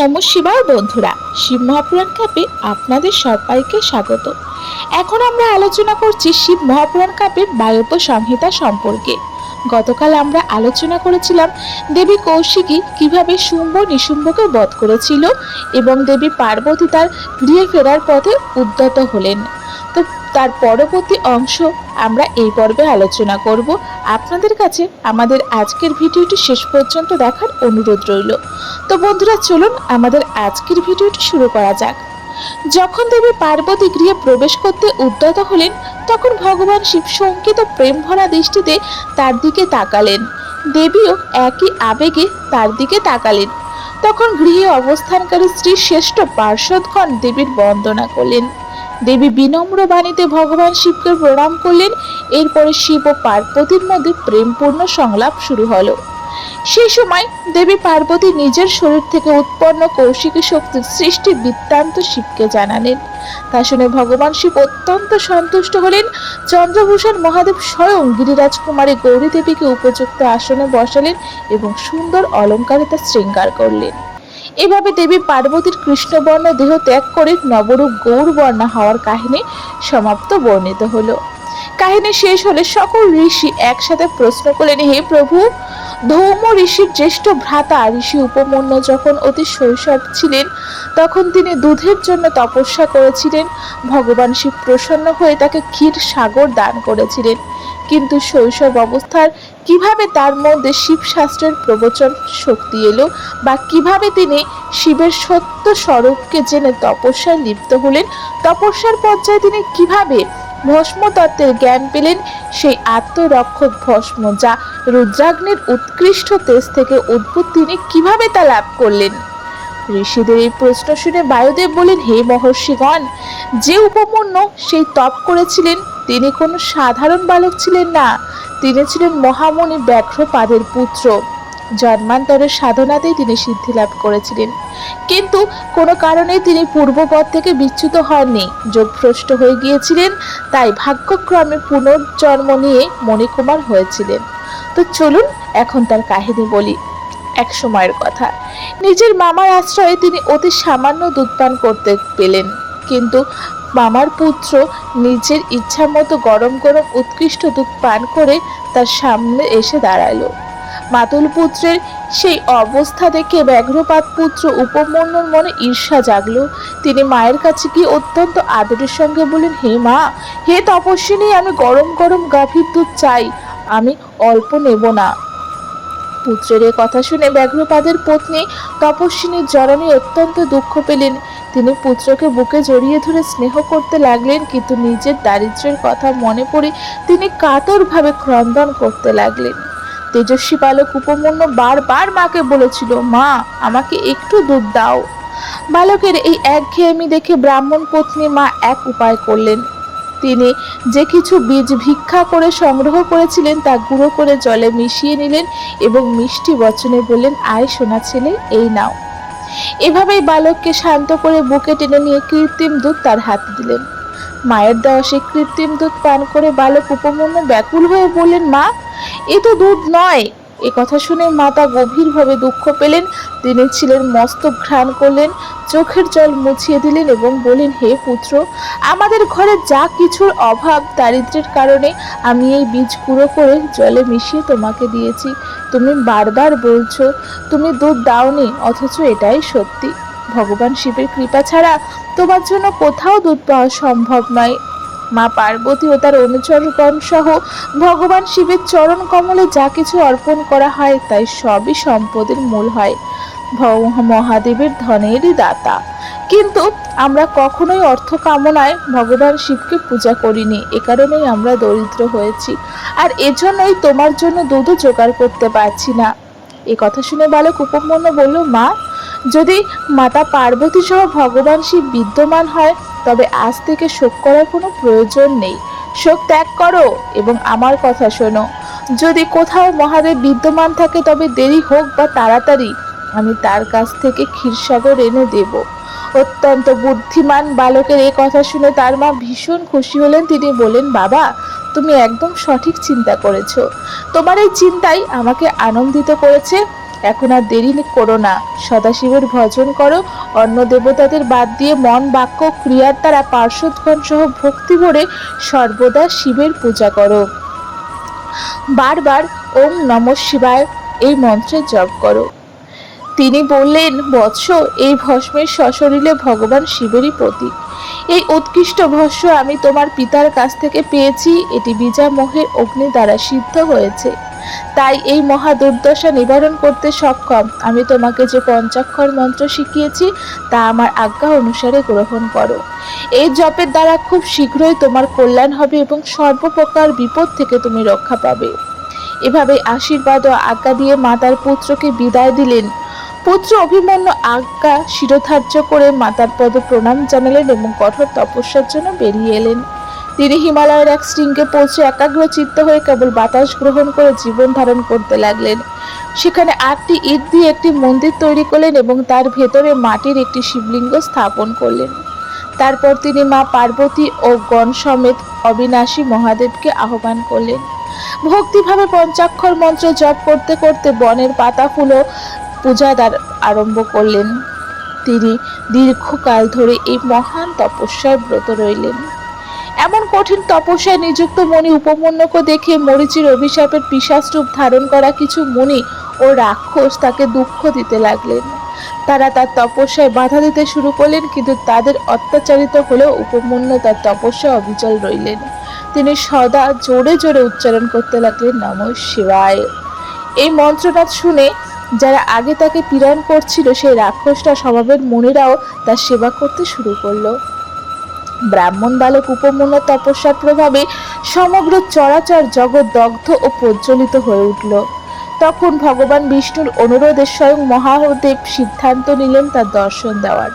নম শিবায় বন্ধুরা। শিব মহাপুরাণ কাপে আপনাদের সবাইকে স্বাগত। এখন আমরা আলোচনা করছি শিব মহাপুরাণ কাপের বায়ুত সংহিতা সম্পর্কে। গতকাল আমরা আলোচনা করেছিলাম দেবী কৌশিকী কীভাবে শুম্ভ নিশুম্ভকে বধ করেছিল এবং দেবী পার্বতী তার গৃহে ফেরার পথে উদ্যত হলেন। তো তার পরবর্তী অংশ আমরা এই পর্বে আলোচনা করব। আপনাদের কাছে আমাদের আজকের ভিডিওটি শেষ পর্যন্ত দেখার অনুরোধ রইল। তো বন্ধুরা, চলুন আমাদের আজকের ভিডিওটি শুরু করা যাক। যখন দেবী পার্বতী গৃহে প্রবেশ করতে উদ্যত হলেন, তখন ভগবান শিব শঙ্কিত প্রেম ভরা দৃষ্টিতে তার দিকে তাকালেন। দেবীও একই আবেগে তার দিকে তাকালেন। তখন গৃহে অবস্থানকারী স্ত্রী শ্রেষ্ঠ পার্শ্বদগণ দেবীর বন্দনা করলেন। দেবী বিনম্র বাণীতে ভগবান শিবকে প্রণাম করলেন। এরপরে শিব ও পার্বতীর মধ্যে প্রেমপূর্ণ সংলাপ শুরু হলো। সেই সময় দেবী পার্বতী নিজের শরীর থেকে উৎপন্ন কৌশিকী শক্তির সৃষ্টি বৃত্তান্ত শিবকে জানালেন। তা শুনে ভগবান শিব অত্যন্ত সন্তুষ্ট হলেন। চন্দ্রভূষণ মহাদেব স্বয়ং গিরিরাজ কুমারী গৌরী দেবীকে উপযুক্ত আসনে বসালেন এবং সুন্দর অলঙ্কারে তা শৃঙ্গার করলেন। এভাবে দেবী পার্বতীর কৃষ্ণবর্ণ দেহ ত্যাগ করে নবরূপ গৌরবর্ণা হওয়ার কাহিনী সমাপ্ত বর্ণিত হলো। কাহিনী শেষ হলে সকল ঋষি একসাথে প্রশ্ন করলেন, হে প্রভু, ধৌম ঋষির জ্যেষ্ঠ ভ্রাতা ঋষি উপমন্য যখন অতি শৈশব ছিলেন, তখন তিনি দুধের জন্য তপস্যা করেছিলেন। ভগবান শিব প্রসন্ন হয়ে তাকে ক্ষীর সাগর দান করেছিলেন। কিন্তু শৈশব অবস্থার কীভাবে তার মধ্যে শিব শাস্ত্রের প্রবচন শক্তি এলো বা কীভাবে তিনি শিবের সত্য স্বরূপকে জেনে তপস্যায় লিপ্ত হলেন? তপস্যার পর্যায়ে তিনি কীভাবে ভস্ম তত্ত্বের জ্ঞান পেলেন? সেই আত্মরক্ষক ভস্ম যা রুদ্রাগ্নির উৎকৃষ্ট তেজ থেকে উদ্ভূত তিনি কীভাবে তা লাভ করলেন? ঋষিদের এই প্রশ্ন শুনে বায়ুদেব বলেন, হে মহর্ষিগণ, যে উপমন্য সেই তপ করেছিলেন তিনি কোনো সাধারণ বালক ছিলেন না, তিনি ছিলেন মহামণি ব্যাঘ্রপাদের পুত্র। জন্মান্তরের সাধনাতেই তিনি সিদ্ধি লাভ করেছিলেন। কিন্তু কোনো কারণে তিনি পূর্বপদ থেকে বিচ্যুত হননি। যোগভ্রষ্ট হয়ে গিয়েছিলেন, তাই ভাগ্যক্রমে পুনর্জন্ম নিয়ে মণিকুমার হয়েছিলেন। তো চলুন এখন তার কাহিনী বলি, এক সময়ের কথা। নিজের মামার আশ্রয়ে তিনি অতি সামান্য দুধ পান করতে পেলেন। কিন্তু মামার পুত্র নিজের ইচ্ছা মতো গরম গরম উৎকৃষ্ট দুধ পান করে তার সামনে এসে দাঁড়াল মাতুল পুত্রের সেই অবস্থা দেখে ব্যাঘ্রপাত পুত্র উপমন্যুর মনে ঈর্ষা জাগলো। তিনি মায়ের কাছে গিয়ে অত্যন্ত আদরের সঙ্গে বলেন হে মা, হে তপস্বিনী, আমি গরম গরম গাভীর দুধ চাই, আমি অল্প নেব না। পুত্রের এ কথা শুনে ব্যাঘ্রপাদের পত্নী তপস্বিনীর জননী অত্যন্ত দুঃখ পেলেন। তিনি পুত্রকে বুকে জড়িয়ে ধরে স্নেহ করতে লাগলেন, কিন্তু নিজের দারিদ্র্যের কথা মনে পড়ে তিনি কাতরভাবে ক্রন্দন করতে লাগলেন। তেজস্বী বালক উপমন্য বারবার মাকে বলেছিল, মা, আমাকে একটু দুধ দাও। বালকের এই একঘেয়েমি দেখে ব্রাহ্মণ পত্নী মা এক উপায় করলেন। তিনি যে কিছু বীজ ভিক্ষা করে সংগ্রহ করেছিলেন তা গুঁড়ো করে জলে মিশিয়ে নিলেন এবং মিষ্টি বচনে বললেন, আয় সোনা ছেলে, এই নাও। এভাবেই বালককে শান্ত করে বুকে টেনে নিয়ে কৃত্রিম দুধ তার হাতে দিলেন। মায়ের দেওয়া সেই কৃত্রিম দুধ পান করে বালক উপমন্য ব্যাকুল হয়ে বললেন, মা, এ তো দুধ নয় এ কথা শুনে মাতা গভীরভাবে দুঃখ পেলেন। তিনি ছিলেন মস্তক ঘ্রাণ করলেন, চোখের জল মুছিয়ে দিলেন এবং বললেন, হে পুত্র, আমাদের ঘরে যা কিছুর অভাব দারিদ্র্যের কারণে আমি এই বীজ গুঁড়ো করে জলে মিশিয়ে তোমাকে দিয়েছি। তুমি বারবার বলছো, তুমি দুধ দাওনি, অথচ এটাই সত্যি। ভগবান শিবের কৃপা ছাড়া তোমার জন্য কোথাও দুধ পাওয়া সম্ভব নয়। মা পার্বতী ও তার অনুচরগণ সহ ভগবান শিবের চরণ কমলে যা কিছু অর্পণ করা হয় তাই সবই সম্পদের মূল হয়। মহাদেবের ধনেরই দাতা। কিন্তু আমরা কখনোই অর্থ কামনায় ভগবান শিবকে পূজা করিনি, এ কারণেই আমরা দরিদ্র হয়েছি। আর এজন্যই তোমার জন্য দুধও জোগাড় করতে পারছি না। এ কথা শুনে বালক উপমন্য বলল, মা, যদি মাতা পার্বতী সহ ভগবান শিব বিদ্যমান হয় তবে আজ থেকে শোক করার কোনো প্রয়োজন নেই। শোক ত্যাগ করো এবং আমার কথা শোনো। যদি কোথাও মহাদেব বিদ্যমান থাকে, তবে দেরি হোক বা তাড়াতাড়ি। আমি তার কাছ থেকে ক্ষীরসাগর এনে দেব। অত্যন্ত বুদ্ধিমান বালকের এ কথা শুনে তার মা ভীষণ খুশি হলেন। তিনি বলেন বাবা, তুমি একদম সঠিক চিন্তা করেছ। তোমার এই চিন্তাই আমাকে আনন্দিত করেছে। এখন আর দেরি করো না। সদাশিবের ভজন করো, অন্য দেবতাদের বাদ দিয়ে মন, বাক্য, ক্রিয়ার দ্বারা পার্শ্বদগণ সহ ভক্তি ভরে সর্বদা শিবের পূজা করো। বারবার ওম নম শিবায় এই মন্ত্রের জপ করো। তিনি বললেন, বৎস, এই ভস্মের সশরীরে ভগবান শিবেরই প্রতীক। এই উৎকৃষ্ট ভস্য আমি তোমার পিতার কাছ থেকে পেয়েছি। এটি বীজা মোহের অগ্নি দ্বারা সিদ্ধ হয়েছে। তাই এই মহা দুর্দশা নিবারণ করতে সক্ষম। আমি তোমাকে যে পঞ্চাক্ষর মন্ত্র শিখিয়েছি, তা আমার আজ্ঞা অনুসারে গ্রহণ করো। এই জপের দ্বারা খুব শীঘ্রই তোমার কল্যাণ হবে এবং সর্বপ্রকার বিপদ থেকে তুমি রক্ষা পাবে। এভাবে আশীর্বাদ ও আজ্ঞা দিয়ে মাতার পুত্রকে বিদায় দিলেন। পুত্র অভিমন্যু আজ্ঞা শিরোধার্য করে মাতার পদে প্রণাম জানালেন এবং কঠোর তপস্যার জন্য বেরিয়ে এলেন। তিনি হিমালয়ের এক শৃঙ্গে পৌঁছে একাগ্র চিত্ত হয়ে কেবল বাতাস গ্রহণ করে জীবন ধারণ করতে লাগলেন। সেখানে আটটি ইট দিয়ে একটি মন্দির তৈরি করলেন এবং তার ভেতরে মাটির একটি শিবলিঙ্গ স্থাপন করলেন। তারপর তিনি মা পার্বতী ও গণ সমেত অবিনাশী মহাদেবকে আহ্বান করলেন। ভক্তিভাবে পঞ্চাক্ষর মন্ত্র জপ করতে করতে বনের পাতা ফুলও পূজাদার আরম্ভ করলেন। তিনি দীর্ঘকাল ধরে এই মহান তপস্যায় ব্রত রইলেন। এমন কঠিন তপস্যায় নিযুক্ত মণি উপমন্যকে দেখে মরিচির অভিশাপের পিশাচ রূপ ধারণ করা কিছু মুনি ও রাক্ষস তাকে দুঃখ দিতে লাগলেন। তারা তার তপস্যায় বাধা দিতে শুরু করলেন, কিন্তু তাদের অত্যাচারিত হলেও উপমন্য তার তপস্যা অবিচল রইলেন। তিনি সদা জোরে জোরে উচ্চারণ করতে লাগলেন, নম শিবায়। এই মন্ত্রনাথ শুনে যারা আগে তাকে পীড়ন করছিল, সেই রাক্ষসটা স্বভাবের মনিরাও তার সেবা করতে শুরু করল। ব্রাহ্মণ বালক উপমন্য তপস্যার প্রভাবে সমগ্র চরাচর জগৎ দগ্ধ ও প্রজ্বলিত হয়ে উঠল। তখন ভগবান বিষ্ণুর অনুরোধে স্বয়ং মহাদেব সিদ্ধান্ত নিলেন তার দর্শন দেওয়ার।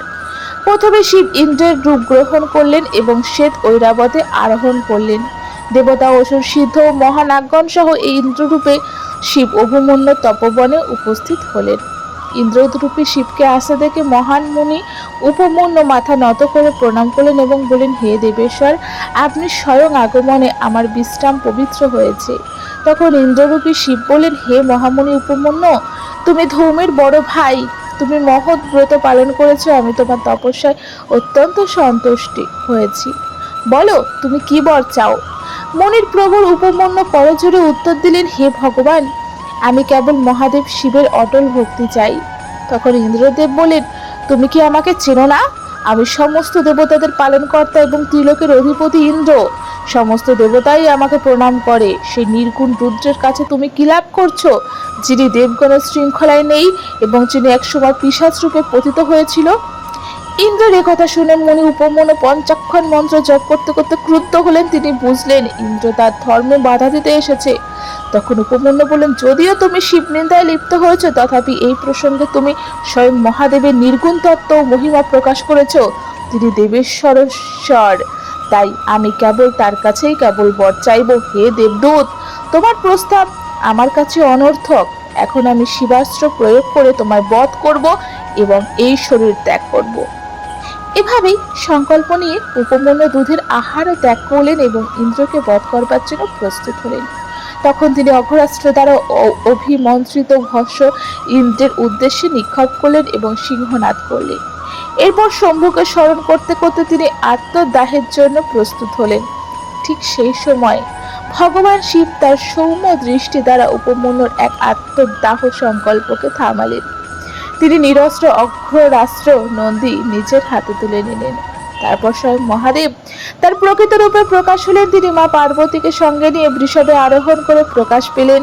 প্রথমে শিব ইন্দ্রের রূপ গ্রহণ করলেন এবং শ্বেত ঐরাবতে আরোহণ করলেন। দেবতা অসুর সিদ্ধ ও মহানাগণ সহ এই ইন্দ্ররূপে শিব অভিমন্য তপবনে উপস্থিত হলেন। ইন্দ্ররূপী শিবকে আসতে দেখে মহান মুনি উপমন্য মাথা নত করে প্রণাম করলেন এবং বলেন হে দেবেশ্বর, আপনি স্বয়ং আগমনে আমার বিশ্রাম পবিত্র হয়েছে তখন ইন্দ্ররূপী শিব বলেন হে মহামুনি উপমন্য, তুমি ধৌমের বড় ভাই, তুমি মহৎ ব্রত পালন করেছ, আমি তোমার তপস্যায় অত্যন্ত সন্তুষ্টি হয়েছি। বলো, তুমি কি বর চাও? মনির প্রভুর উপমন্য করজোরে উত্তর দিলেন, হে ভগবান, আমি কেবল মহাদেব শিবের অটল ভক্তি চাই। তখন ইন্দ্রদেব বলেন তুমি কি আমাকে চেনো না? আমি সমস্ত দেবতাদের পালনকর্তা এবং ত্রিলোকের অধিপতি ইন্দ্র। সমস্ত দেবতাই আমাকে প্রণাম করে। সেই নির্গুণ রুদ্রের কাছে তুমি কি লাভ করছ? যিনি দেবগণের শৃঙ্খলায় নেই এবং যিনি একসময় পিসাচ রূপে পতিত হয়েছিল ইন্দ্রের কথা শুনে মনে উপমন পঞ্চাক্ষণ মন্ত্র জপ করতে করতে ক্রুদ্ধ হলেন। তিনি বুঝলেন, ইন্দ্র তার ধর্মে বাধা দিতে এসেছে। তখন উপমন্য বললেন, যদিও তুমি শিব নিন্দায় লিপ্ত হয়েছ, তথাপি এই প্রসঙ্গে তুমি স্বয়ং মহাদেবের নির্গুণ তত্ত্ব মহিমা প্রকাশ করেছ। তিনি দেবেশ্বরেশ্বর তাই আমি কেবল তার কাছেই কেবল বর চাইব। হে দেবদূত, তোমার প্রস্তাব আমার কাছে অনর্থক। এখন আমি শিবাস্ত্র প্রয়োগ করে তোমার বধ করব এবং এই শরীর ত্যাগ করব। এভাবেই সংকল্প নিয়ে উপমন্য দুধের আহারও ত্যাগ করলেন এবং ইন্দ্রকে বধ করবার জন্য প্রস্তুত হলেন। তখন তিনি অঘরাস্ত্র দ্বারা অভিমন্ত্রিত ভস্য ইন্দ্রের উদ্দেশ্যে নিক্ষেপ করলেন এবং সিংহনাদ করলেন। এরপর শম্ভুকে স্মরণ করতে করতে তিনি আত্মদাহের জন্য প্রস্তুত হলেন। ঠিক সেই সময় ভগবান শিব তার সৌম্য দৃষ্টি দ্বারা উপমন্যুর এক আত্মদাহ সংকল্পকে থামালেন। তিনি নিরস্ত্র অঘ্ররাস্ত্র নন্দী নিজের হাতে তুলে নিলেন। তারপর স্বয়ং মহাদেব তার প্রকৃত রূপে প্রকাশ হলেন। তিনি মা পার্বতীকে সঙ্গে নিয়ে বৃষভে আরোহণ করে প্রকাশ পেলেন।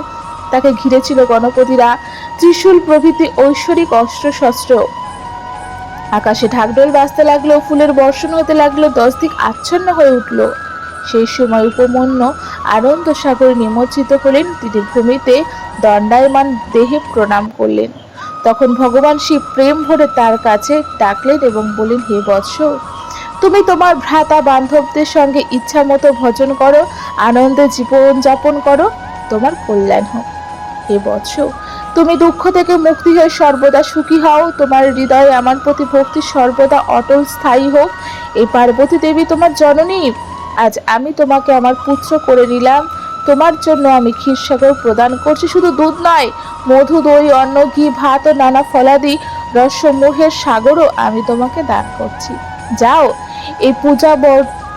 তাকে ঘিরে ছিল গণপতিরা ত্রিশূল প্রভৃতি ঐশ্বরিক অস্ত্র শস্ত্র আকাশে ঢাকঢোল বাজতে লাগল, ফুলের বর্ষণ হতে লাগল, দশ দিক আচ্ছন্ন হয়ে উঠল। সেই সময় উপমন্য আনন্দ সাগরে নিমজ্জিত হলেন। তিনি ভূমিতে দণ্ডায়মান দেহে প্রণাম করলেন। তখন ভগবান শিব প্রেম ভরে তার কাছে ডাকলেন এবং বললেন, হে বৎস, তুমি তোমার ভ্রাতা বান্ধবদের সঙ্গে ইচ্ছা মতো ভজন করো, আনন্দে জীবন যাপন করো, তোমার কল্যাণ হোক। হে বৎস, তুমি দুঃখ থেকে মুক্তি হয়ে সর্বদা সুখী হও, তোমার হৃদয়ে আমার প্রতি ভক্তি সর্বদা অটল স্থায়ী হোক। এই পার্বতী দেবী তোমার জননী। আজ আমি তোমাকে আমার পুত্র করে নিলাম তোমার জন্য আমি ক্ষীরসাগর প্রদান করছি। শুধু দুধ নয়, মধু, দই, অন্ন, ঘি, ভাত ও নানা ফলাদি রসমূহের সাগরও আমি তোমাকে দান করছি। যাও, এই পূজা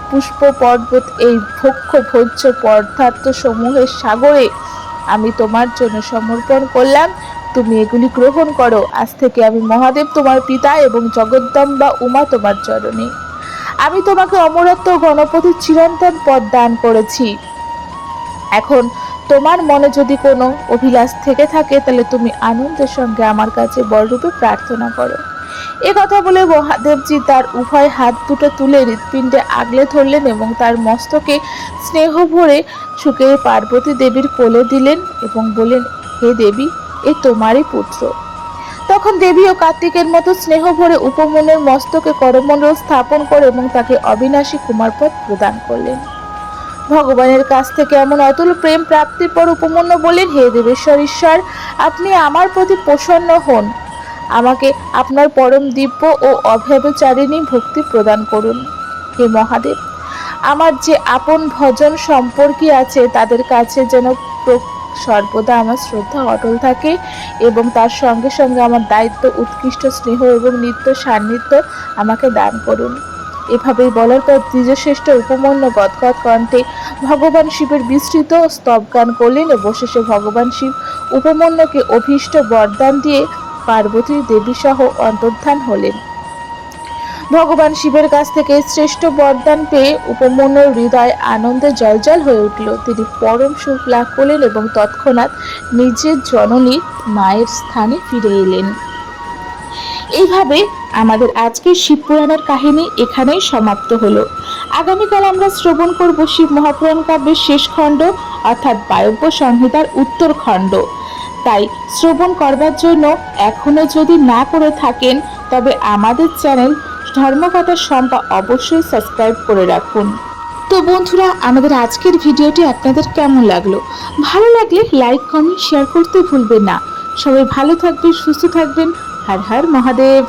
পুষ্প পর্বত, এই ভক্ষ ভোজ্য পদার্থ সমূহের সাগরে আমি তোমার জন্য সমর্পণ করলাম। তুমি এগুলি গ্রহণ করো। আজ থেকে আমি মহাদেব তোমার পিতা এবং জগদ্দম্বা উমা তোমার চরণে। আমি তোমাকে অমরত্ব গণপতির চিরন্তন পদ দান করেছি। এখন তোমার মনে যদি কোনো অভিলাষ থেকে থাকে, তাহলে তুমি আনন্দের সঙ্গে আমার কাছে বড়রূপে প্রার্থনা করো। এ কথা বলে মহাদেবজি তার উভয় হাত দুটো তুলে হৃৎপিণ্ডে আগলে ধরলেন এবং তার মস্তকে স্নেহ ভরে সুখে পার্বতী দেবীর কোলে দিলেন এবং বললেন, হে দেবী, এ তোমারই পুত্র। তখন দেবী ও কার্তিকের মতো স্নেহ ভরে উপমনের মস্তকে করমণ্ডল স্থাপন করে এবং তাকে অবিনাশী কুমারপদ প্রদান করলেন। ভগবানের কাছ থেকে এমন অতুল প্রেম প্রাপ্তির পর উপমন্য বলেন হে দেবেশ্বর ঈশ্বর, আপনি আমার প্রতি প্রসন্ন হন। আমাকে আপনার পরম দিব্য ও অভ্যবচারিণী ভক্তি প্রদান করুন। হে মহাদেব, আমার যে আপন ভজন সম্পর্কী আছে, তাদের কাছে যেন সর্বদা আমার শ্রদ্ধা অটল থাকে এবং তার সঙ্গে সঙ্গে আমার দায়িত্ব, উৎকৃষ্ট স্নেহ এবং নিত্য সান্নিধ্য আমাকে দান করুন। এভাবেই বলার পর দ্বিজশ্রেষ্ঠ উপমন্য গদগদ কণ্ঠে ভগবান শিবের বিস্তৃত স্তব গান করলেন এবং শেষে ভগবান শিব উপমন্যকে অভীষ্ট বরদান দিয়ে পার্বতীর দেবী সহ অন্তর্ধান হলেন। ভগবান শিবের কাছ থেকে শ্রেষ্ঠ বরদান পেয়ে উপমন্যুর হৃদয় আনন্দে জলজল হয়ে উঠল। তিনি পরম সুখ লাভ করলেন এবং তৎক্ষণাৎ নিজের জননী মায়ের স্থানে ফিরে এলেন। এইভাবে আমাদের আজকের শিব পুরাণের কাহিনী এখানেই সমাপ্ত হলো। আগামীকাল আমরা শ্রবণ করব শিব মহাপুরাণ কাব্যের শেষ খণ্ড, অর্থাৎ বায়ব্য সংহিতার উত্তর খণ্ড। তাই শ্রবণ করবার জন্য এখনও যদি না করে থাকেন, তবে আমাদের চ্যানেল ধর্মকথা সম্পা অবশ্যই সাবস্ক্রাইব করে রাখুন। তো বন্ধুরা, আমাদের আজকের ভিডিওটি আপনাদের কেমন লাগল? ভালো লাগলে লাইক, কমেন্ট, শেয়ার করতে ভুলবেন না। সবাই ভালো থাকবেন, সুস্থ থাকবেন। হর হর মহাদেব।